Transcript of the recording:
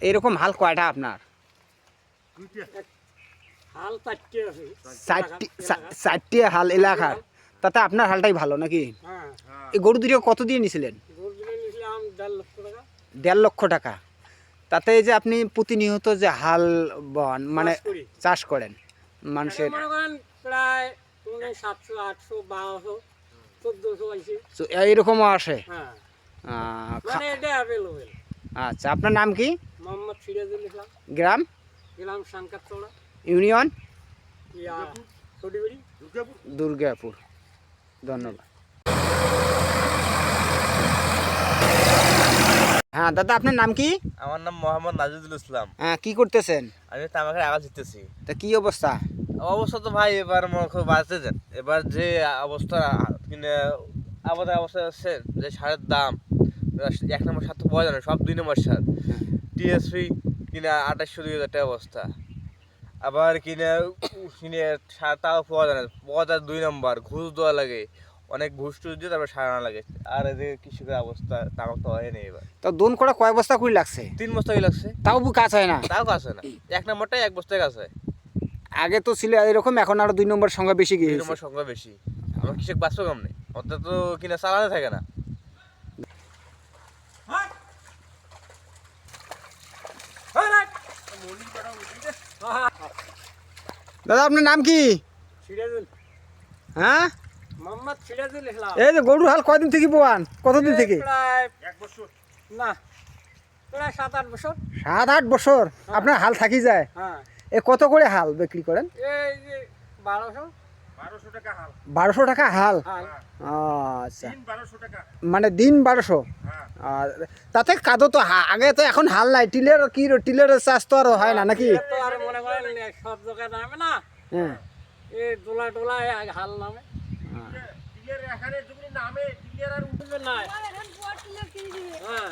এরকম হাল কয়টা আপনার? হাল চারটে হাল এলাকার। তাতে আপনার হালটাই ভালো নাকি? হ্যাঁ। এই গরু দুটো কত দিয়ে নিছিলেন? দেড় লক্ষ টাকা। দেড় লক্ষ টাকা। তাতে যে আপনি প্রতিনিয়ত যে হাল বন মানে চাষ করেন মানুষের। মনে প্রায় তুমি সাতশো আটশো বারোশো চোদ্দোশো আছে আসে? হ্যাঁ। মানে আচ্ছা আপনার নাম কি? মোহাম্মদ সিরাজুল ইসলাম গ্রাম? গেলাম সাংকাত ইউনিয়ন? দুর্গাপুর। ধন্যবাদ। হ্যাঁ দাদা আপনার নাম কি? আমার নাম মোহাম্মদ নাজিদুল ইসলাম। হ্যাঁ কি করতেছেন? আমি তামাকের আগাল জিতেছি তা কি অবস্থা? অবস্থা তো ভাই এবার মনে খুব বাঁচতে যান এবার যে অবস্থা কিনে আমাদের অবস্থা আছে যে সারের দাম এক নম্বর সার তো পাওয়া যায় না সব দুই নম্বর সার টিএসপি কিনে আঠাশশো দুই হাজার টাকা অবস্থা আবার কিনে কিনে সার তাও পাওয়া যায় না পাওয়া যায় দুই নম্বর ঘুষ দেওয়া লাগে অনেক ঘুষ টুস দিয়ে তারপরে সার আনা লাগে। আর এদের কৃষকের অবস্থা তামাক তো হয়নি এবার। তো দোন করা কয় বস্তা কুড়ি লাগছে? তিন বস্তা কি লাগছে। তাও কাজ হয় না? তাও কাজ হয় না। এক নম্বরটাই এক বস্তায় কাজ হয়। আগে তো ছিল এরকম এখন আরও দুই নম্বর সংখ্যা বেশি গিয়ে দুই নম্বর সংখ্যা বেশি। আমার কৃষক বাঁচবে কেমনে? অর্থাৎ তো কিনা চালানো থাকে না। দাদা আপনার নাম কি? হ্যাঁ? মোহাম্মদ এই যে গরুর হাল কয়দিন থেকে পোয়ান কতদিন থেকে? প্রায় এক বছর। না সাত আট বছর। সাত আট বছর? আপনার হাল থাকি যায়? হ্যাঁ। এ কত করে হাল বিক্রি করেন? এই বারোশো। টাকা হাল। হাল? আচ্ছা। মানে দিন বারোশো? আর তাতে কাদো তো হা- আগে তো এখন হাল নাই। টিলের কি টিলের চাষ তো আর হয় না নাকি? তো আর মনে করেন সব জায়গায় নামে না। হ্যাঁ। এই ডোলা টোলা হাল নামে। নাই হ্যাঁ।